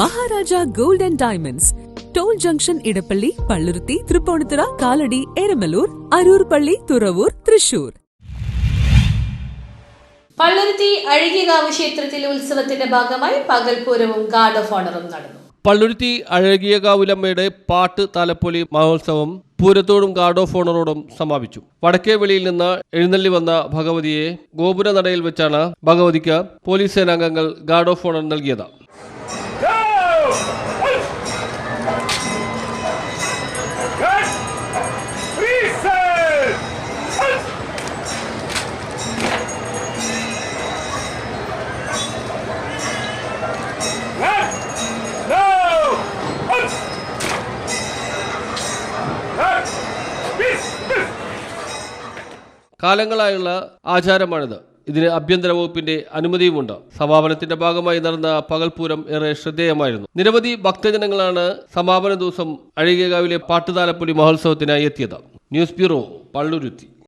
Maharaja gold and diamonds. Toll junction Edappally Palluruthy Tripunithura Kalady Eramalloor Aroor പള്ളി തുറവൂർ തൃശൂർ. പള്ളുരുത്തി അഴകികാവ് ക്ഷേത്രത്തിലെ ഉത്സവത്തിന്റെ ഭാഗമായി പകൽപൂരവും ഗാർഡ് ഓഫ് ഓണറും നടന്നു. പള്ളുരുത്തി അഴകിയകാവുലമ്മയുടെ പാട്ട് താലപ്പൊലി മഹോത്സവം പൂരത്തോടും ഗാർഡ് ഓഫ് ഓണറോടും സമാപിച്ചു. വടക്കേ വെളിയിൽ നിന്ന് എഴുന്നള്ളി വന്ന ഭഗവതിയെ ഗോപുര നടയിൽ വെച്ചാണ് ഭഗവതിക്ക് പോലീസ് സേനാംഗങ്ങൾ ഗാർഡ് ഓഫ് ഓണർ നൽകിയത്. കാലങ്ങളായുള്ള ആചാരമാണിത്. ഇതിന് ആഭ്യന്തര വകുപ്പിന്റെ അനുമതിയുമുണ്ട്. സമാപനത്തിന്റെ ഭാഗമായി നടന്ന പകൽപൂരം ഏറെ ശ്രദ്ധേയമായിരുന്നു. നിരവധി ഭക്തജനങ്ങളാണ് സമാപന ദിവസം അഴകിയകാവിലെ പാട്ടുതാലപ്പൊലി മഹോത്സവത്തിനായി എത്തിയത്. News bureau Palluruthy.